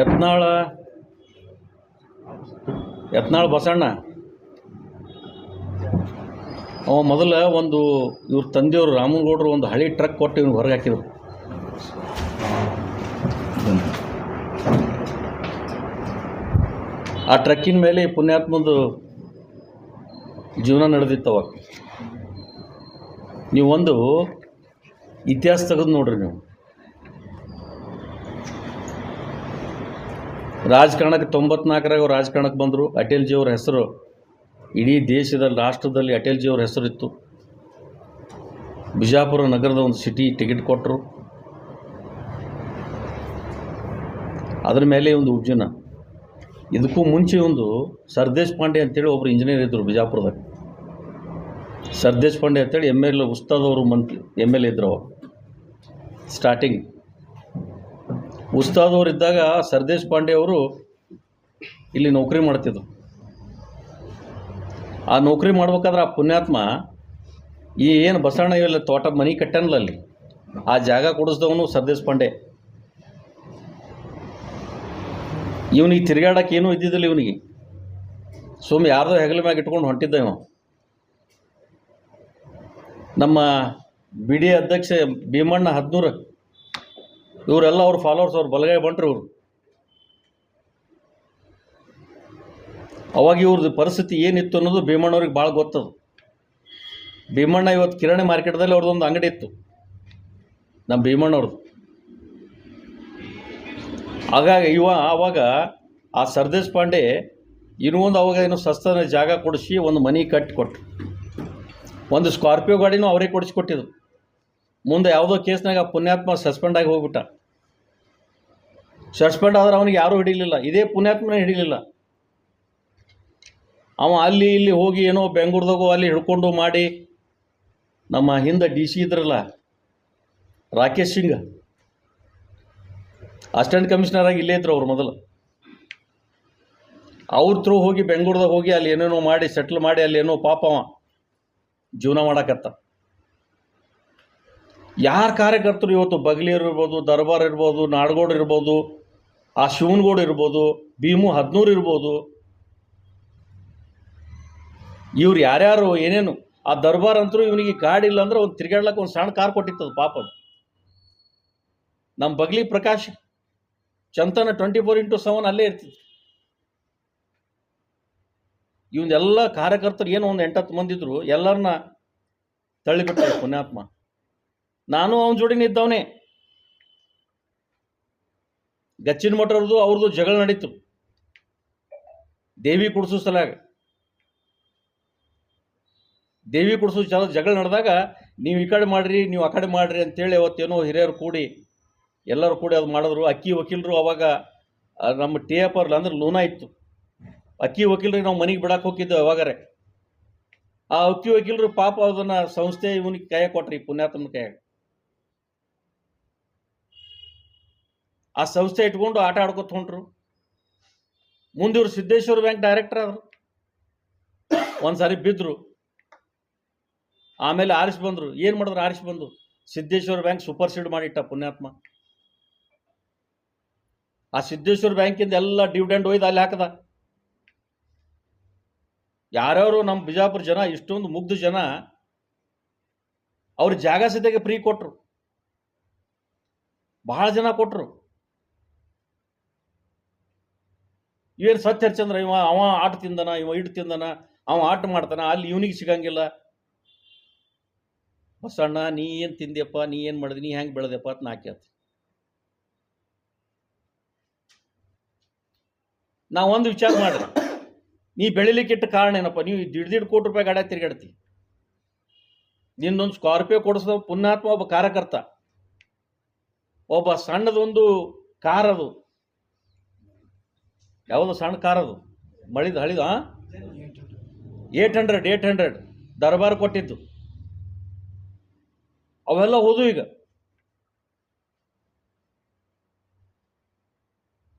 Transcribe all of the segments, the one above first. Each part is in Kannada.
ಯತ್ನಾಳ ಯತ್ನಾಳ ಬಸಣ್ಣ. ಅವ ಮೊದಲ ಒಂದು ಇವ್ರ ತಂದೆಯವರು ರಾಮನಗೌಡರು ಒಂದು ಹಳಿ ಟ್ರಕ್ ಕೊಟ್ಟು ಇವ್ನಿಗೆ ಹೊರಗೆ ಹಾಕಿದ್ರು. ಆ ಟ್ರಕ್ಕಿನ ಮೇಲೆ ಪುಣ್ಯಾತ್ಮದು ಜೀವನ ನಡೆದಿತ್ತು ನೀವು ಒಂದು ಇತಿಹಾಸ ತೆಗೆದು ನೋಡ್ರಿ ನೀವು. ರಾಜಕಾರಣಕ್ಕೆ ತೊಂಬತ್ನಾಲ್ಕರಾಗ ಅವ್ರು ರಾಜಕಾರಣಕ್ಕೆ ಬಂದರು. ಅಟಲ್ಜಿಯವ್ರ ಹೆಸರು ಇಡೀ ದೇಶದಲ್ಲಿ, ರಾಷ್ಟ್ರದಲ್ಲಿ ಅಟಲ್ಜಿಯವ್ರ ಹೆಸರಿತ್ತು ಬಿಜಾಪುರ ನಗರದ ಒಂದು ಸಿಟಿ ಟಿಕೆಟ್ ಕೊಟ್ಟರು. ಅದ್ರ ಮೇಲೆ ಒಂದು ಉಜ್ಜನ. ಇದಕ್ಕೂ ಮುಂಚೆ ಒಂದು ಸರ್ದೇಶ್ ಪಾಂಡೆ ಅಂತೇಳಿ ಒಬ್ಬರು ಇಂಜಿನಿಯರ್ ಇದ್ದರು ಬಿಜಾಪುರದಾಗ. ಸರ್ದೇಶ್ ಪಾಂಡೆ ಅಂತೇಳಿ ಎಂ ಎಲ್ ಉಸ್ತಾದವರು ಮಂತ್ಲಿ ಎಂ ಎಲ್ ಎ ಇದ್ರು ಅವಾಗ ಸ್ಟಾರ್ಟಿಂಗ್ ಉಸ್ತಾದವ್ರು ಇದ್ದಾಗ ಸರ್ದೇಶ್ ಪಾಂಡೆ ಅವರು ಇಲ್ಲಿ ನೌಕರಿ ಮಾಡ್ತಿದ್ರು. ಆ ನೌಕರಿ ಮಾಡ್ಬೇಕಾದ್ರೆ ಆ ಪುಣ್ಯಾತ್ಮ ಈ ಏನು ಬಸವಣ್ಣ ಇವೆಲ್ಲ ತೋಟ ಮನೆ ಕಟ್ಟನಲ್ಲ ಅಲ್ಲಿ? ಆ ಜಾಗ ಕೊಡಿಸ್ದವನು ಸರ್ದೇಶ್ ಪಾಂಡೆ. ಇವನಿಗೆ ತಿರುಗಾಡಕ್ಕೆ ಏನೂ ಇದ್ದಿದ್ದಿಲ್ಲ ಇವನಿಗೆ. ಸುಮ್ಮನೆ ಯಾರ್ದೋ ಹೆಗಲ ಮ್ಯಾಗ ಇಟ್ಕೊಂಡು ಹೊಂಟಿದ್ದ ಇವ. ನಮ್ಮ ಬಿ ಡಿ ಅಧ್ಯಕ್ಷ ಭೀಮಣ್ಣ ಹದ್ನೂರು. ಇವರೆಲ್ಲ ಅವ್ರ ಫಾಲೋವರ್ಸ್ ಅವ್ರು ಬಲಗೈ ಬಂಟ್ರು ಇವರು. ಅವಾಗ ಇವ್ರದ್ದು ಪರಿಸ್ಥಿತಿ ಏನಿತ್ತು ಅನ್ನೋದು ಭೀಮಣ್ಣವ್ರಿಗೆ ಭಾಳ ಗೊತ್ತದು. ಭೀಮಣ್ಣ ಇವತ್ತು ಕಿರಾಣಿ ಮಾರ್ಕೆಟ್ದಲ್ಲಿ ಅವ್ರದ್ದೊಂದು ಅಂಗಡಿ ಇತ್ತು. ನಮ್ಮ ಭೀಮಣ್ಣವ್ರದ್ದು ಹಾಗಾಗಿ ಇವ ಆವಾಗ ಆ ಸರ್ದೇಶ್ ಪಾಂಡೆ ಇನ್ನೂ ಒಂದು ಅವಾಗ ಏನು ಸಸ್ತನ ಜಾಗ ಕೊಡಿಸಿ ಒಂದು ಮನೆ ಕಟ್ಟಿ ಕೊಟ್ಟರು ಒಂದು ಸ್ಕಾರ್ಪಿಯೋ ಗಾಡಿನೂ ಅವರೇ ಕೊಡಿಸ್ಕೊಟ್ಟಿದ್ರು ಮುಂದೆ ಯಾವುದೋ ಕೇಸ್ನಾಗ ಪುಣ್ಯಾತ್ಮ ಸಸ್ಪೆಂಡ್ ಆಗಿ ಹೋಗ್ಬಿಟ್ಟ. ಸಸ್ಪೆಂಡ್ ಆದ್ರೆ ಅವನಿಗೆ ಯಾರೂ ಹಿಡಿಲಿಲ್ಲ. ಇದೇ ಪುಣ್ಯಾತ್ಮನೇ ಹಿಡಿಲಿಲ್ಲ. ಅವ ಅಲ್ಲಿ ಇಲ್ಲಿ ಹೋಗಿ ಏನೋ ಬೆಂಗಳೂರ್ದಾಗೋ ಅಲ್ಲಿ ಹಿಡ್ಕೊಂಡು ಮಾಡಿ ನಮ್ಮ ಹಿಂದೆ ಡಿ ಸಿ ಇದ್ರಲ್ಲ, ರಾಕೇಶ್ ಸಿಂಗ್. ಅಸಿಸ್ಟೆಂಟ್ ಕಮಿಷನರ್ ಆಗಿ ಇಲ್ಲೇ ಇದ್ರು ಅವ್ರು ಮೊದಲು. ಅವ್ರ ಥ್ರೂ ಹೋಗಿ ಬೆಂಗಳೂರ್ದಾಗ ಹೋಗಿ ಅಲ್ಲಿ ಏನೇನೋ ಮಾಡಿ, ಸೆಟ್ಲ್ ಮಾಡಿ ಅಲ್ಲಿ ಏನೋ ಪಾಪ ಅವ ಜೀವನ ಮಾಡಕತ್ತ. ಯಾರ ಕಾರ್ಯಕರ್ತರು ಇವತ್ತು ಬಗ್ಲಿಯರ್ ಇರ್ಬೋದು, ದರ್ಬಾರ್ ಇರ್ಬೋದು, ನಾಡಗೋಡು ಇರ್ಬೋದು, ಆ ಶಿವನಗೌಡ ಇರ್ಬೋದು, ಭೀಮು ಹದಿನೂರು ಇರ್ಬೋದು, ಇವ್ರು ಯಾರ್ಯಾರು ಏನೇನು, ಆ ದರ್ಬಾರ್ ಅಂತರೂ ಇವನಿಗೆ ಇಲ್ಲ ಅಂದ್ರೆ ಒಂದು ತಿರ್ಗಾಡ್ಲಕ್ಕೆ ಒಂದು ಸಣ್ಣ ಕಾರ್ ಕೊಟ್ಟಿತ್ತದು ಪಾಪ ನಮ್ಮ ಬಗ್ಲಿ ಪ್ರಕಾಶ್, ಚಂತನ ಟ್ವೆಂಟಿ ಫೋರ್ ಇಂಟು ಸೆವೆನ್ ಅಲ್ಲೇ ಇರ್ತಿತ್ತು ಇವನ್ನೆಲ್ಲ ಕಾರ್ಯಕರ್ತರು ಏನು ಒಂದು ಎಂಟತ್ತು ಮಂದಿ ಇದ್ರು ಎಲ್ಲರನ್ನ ತಳ್ಳಿಬಿಟ್ಟು ಪುಣ್ಯಾತ್ಮ. ನಾನು ಅವನ ಜೋಡಿನ ಇದ್ದವನೇ. ಗಚ್ಚಿನ ಮಠರದು ಅವ್ರದ್ದು ಜಗಳ ನಡೀತು. ದೇವಿ ಕುಡಿಸೋ ಸಲಾಗ ದೇವಿ ಕುಡಿಸೋ ಚಲ ಜಗಳ ನಡೆದಾಗ ನೀವು ಈ ಕಡೆ ಮಾಡ್ರಿ, ನೀವು ಆ ಕಡೆ ಮಾಡಿರಿ ಅಂತೇಳಿ ಅವತ್ತೇನೋ ಹಿರಿಯರು ಕೂಡಿ, ಎಲ್ಲರೂ ಕೂಡಿ ಅದು ಮಾಡಿದ್ರು. ಅಕ್ಕಿ ವಕೀಲರು ಅವಾಗ ನಮ್ಮ ಟಿ ಎಫ್ ಅಂದ್ರೆ ಲೂನ ಇತ್ತು. ಅಕ್ಕಿ ವಕೀಲರಿಗೆ ನಾವು ಮನೆಗೆ ಬಿಡಕ್ಕೆ ಹೋಗಿದ್ದೆವು ಅವಾಗರೆ. ಆ ಅಕ್ಕಿ ವಕೀಲರು ಪಾಪ ಅದನ್ನ ಸಂಸ್ಥೆ ಇವನಿಗೆ ಕೈ ಕೊಟ್ರಿ ಪುಣ್ಯಾತ್ಮನ ಕೈ ಆ ಸಂಸ್ಥೆ ಇಟ್ಕೊಂಡು ಆಟ ಆಡ್ಕೊತ ಹೊಂಟ್ರು. ಮುಂದೆ ಸಿದ್ದೇಶ್ವರ ಬ್ಯಾಂಕ್ ಡೈರೆಕ್ಟರ್ ಆದ್ರು. ಒಂದ್ಸಾರಿ ಬಿದ್ರು. ಆಮೇಲೆ ಆರಿಸಿ ಬಂದರು. ಏನು ಮಾಡಿದ್ರು ಆರಿಸಿ ಬಂದು? ಸಿದ್ದೇಶ್ವರ ಬ್ಯಾಂಕ್ ಸೂಪರ್ ಸೀಡ್ ಮಾಡಿಟ್ಟ ಪುಣ್ಯಾತ್ಮ. ಆ ಸಿದ್ದೇಶ್ವರ ಬ್ಯಾಂಕಿಂದ ಎಲ್ಲ ಡಿವಿಡೆಂಡ್ ಒಯ್ದು ಅಲ್ಲಿ ಹಾಕದ. ಯಾರ್ಯಾರು ನಮ್ಮ ಬಿಜಾಪುರ ಜನ, ಇಷ್ಟೊಂದು ಮುಗ್ಧ ಜನ, ಅವ್ರ ಜಾಗ ಸದ್ಯಕ್ಕೆ ಫ್ರೀ ಕೊಟ್ರು. ಬಹಳ ಜನ ಕೊಟ್ರು. ಏನು ಸತ್ಯ ಹರಿಚಂದ್ರ ಇವ, ಅವ ಆಟ ತಿಂದನ, ಇವ ಇಟ್ಟು ತಿಂದನ, ಅವ ಆಟ ಮಾಡ್ತಾನ, ಅಲ್ಲಿ ಇವನಿಗೆ ಸಿಗಂಗಿಲ್ಲ. ಬಸಣ್ಣ ನೀ ಏನು ತಿಂದ್ಯಪ್ಪ, ನೀ ಏನು ಮಾಡಿದೆ, ನೀ ಹೆಂಗೆ ಬೆಳೆದಪ್ಪ ಅಂತ ನಾ ಕೇಳ್ತೀನಿ ನಾ ಒಂದು ವಿಚಾರ ಮಾಡ್ರಿ ನೀ ಬೆಳಿಲಿಕ್ಕೆ ಇಟ್ಟ ಕಾರಣ ಏನಪ್ಪ? ನೀವು ದಿಡ್ ದಿಡ್ ಕೋಟಿ ರೂಪಾಯಿ ಗಾಡಿ ತಿರ್ಗಾಡ್ತಿ. ನಿನ್ನೊಂದು ಸ್ಕಾರ್ಪಿಯೋ ಕೊಡಿಸೋ ಪುಣ್ಯಾತ್ಮ ಒಬ್ಬ ಕಾರ್ಯಕರ್ತ. ಒಬ್ಬ ಸಣ್ಣದೊಂದು ಕಾರ್ ಅದು ಯಾವುದು ಸಣ್ಣ ಕಾರದು? ಮಳಿದು ಹಳಿದ ಏಟ್ ಹಂಡ್ರೆಡ್ ಏಟ್ ಹಂಡ್ರೆಡ್ ದರ್ಬಾರ್ ಕೊಟ್ಟಿದ್ದು. ಅವೆಲ್ಲ ಹೋದು ಈಗ.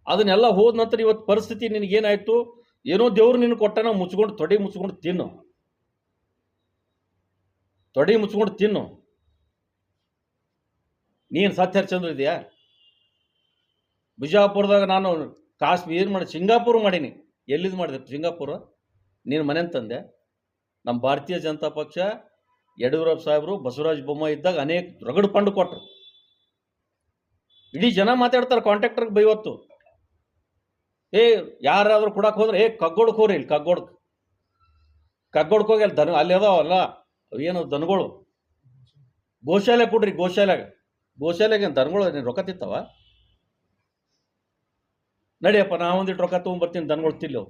ಅದನ್ನೆಲ್ಲ ಹೋದ ನಂತರ ಇವತ್ತು ಪರಿಸ್ಥಿತಿ ನಿನಗೇನಾಯ್ತು ಏನೋ ದೇವ್ರು ನಿನ್ನ ಕೊಟ್ಟನ ಮುಚ್ಕೊಂಡು ತೊಡೆ ಮುಚ್ಕೊಂಡು ತಿನ್ನು. ತೊಡೆ ಮುಚ್ಕೊಂಡು ತಿನ್ನು. ನೀನು ಸತ್ಯ ಚಂದ್ರ ಇದೆಯಾ? ಬಿಜಾಪುರದಾಗ ನಾನು ಕಾಶ್ಮೀರ್ ಮಾಡಿ, ಸಿಂಗಾಪುರ್ ಮಾಡೀನಿ. ಎಲ್ಲಿದು ಮಾಡಿದೆ? ಸಿಂಗಾಪುರ. ನೀನು ಮನೆ ತಂದೆ. ನಮ್ಮ ಭಾರತೀಯ ಜನತಾ ಪಕ್ಷ, ಯಡಿಯೂರಪ್ಪ ಸಾಹೇಬರು, ಬಸವರಾಜ ಬೊಮ್ಮಾಯಿ ಇದ್ದಾಗ ಅನೇಕ ರಗಡು ಪಂಡು ಕೊಟ್ಟರು ಇಡೀ ಜನ ಮಾತಾಡ್ತಾರೆ ಕಾಂಟ್ರಾಕ್ಟರ್ಗೆ ಬೈವತ್ತು. ಏ, ಯಾರಾದರೂ ಕೊಡಕ್ಕೆ ಹೋದ್ರೆ, ಏ, ಕಗ್ಗೊಡ್ಕ ಹೋರಿ ಇಲ್ಲಿ ಕಗ್ಗೋಡಕ್ಕೆ ಕಗ್ಗೋಡಕ್ಕೆ ಹೋಗಿ ಅಲ್ಲಿ ದನ, ಅಲ್ಲಿ ಅದಾವಲ್ಲ, ಏನು ದನಗಳು? ಗೋಶಾಲೆ ಕೊಡ್ರಿ, ಗೋಶಾಲೆಗೆ. ಗೋಶಾಲೆಗೆ ಏನ್ ದನಗಳು ರೊಕ್ಕ ತಿಂತಾವ? ನಡಿಯಪ್ಪ, ನಾ ಒಂದಿಟ್ಟು ರೊಕ್ಕ ತೊಗೊಂಬರ್ತೀನಿ, ದನಗಳು ತಿಲ್ಲವು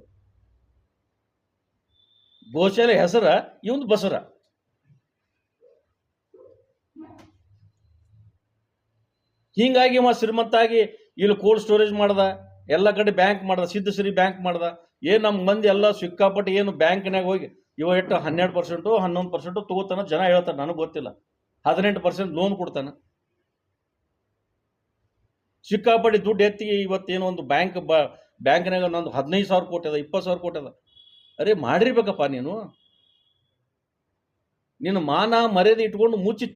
ಗೋಶಾಲೆ ಹೆಸರ, ಇವಂದು ಬಸರ. ಹೀಗಾಗಿ ಮ ಶ್ರೀಮಂತ ಆಗಿ ಇಲ್ಲಿ ಕೋಲ್ಡ್ ಸ್ಟೋರೇಜ್ ಮಾಡ್ದ, ಎಲ್ಲ ಕಡೆ ಬ್ಯಾಂಕ್ ಮಾಡ್ದ ಸಿದ್ಧಶ್ರೀ ಬ್ಯಾಂಕ್ ಮಾಡ್ದ. ಏನು ನಮ್ಮ ಮಂದಿ ಎಲ್ಲ ಸಿಕ್ಕಾಪಟ್ಟು ಏನು ಬ್ಯಾಂಕ್ನಾಗ ಹೋಗಿ, ಇವ ಎಷ್ಟು ಹನ್ನೆರಡು ಪರ್ಸೆಂಟು, ಹನ್ನೊಂದು ಪರ್ಸೆಂಟು ತಗೋತಾನ, ಜನ ಹೇಳ್ತಾರೆ, ನನಗೆ ಗೊತ್ತಿಲ್ಲ. ಹದಿನೆಂಟು ಪರ್ಸೆಂಟ್ ಲೋನ್ ಕೊಡ್ತಾನ. ಸಿಕ್ಕಾಪಟ್ಟೆ ದುಡ್ಡು ಎತ್ತಿ ಇವತ್ತೇನೋ ಒಂದು ಬ್ಯಾಂಕ್ ಬ, ಬ್ಯಾಂಕ್ನಾಗ ನಂದು ಹದಿನೈದು ಸಾವಿರ ಕೋಟಿ ಅದ, ಇಪ್ಪತ್ತು ಸಾವಿರ ಕೋಟಿ ಅದ. ಅರೆ ಮಾಡಿರ್ಬೇಕಪ್ಪ ನೀನು. ನೀನು ಮಾನ ಮರ್ಯಾದೆ ಇಟ್ಕೊಂಡು ಮುಚ್ಚಿ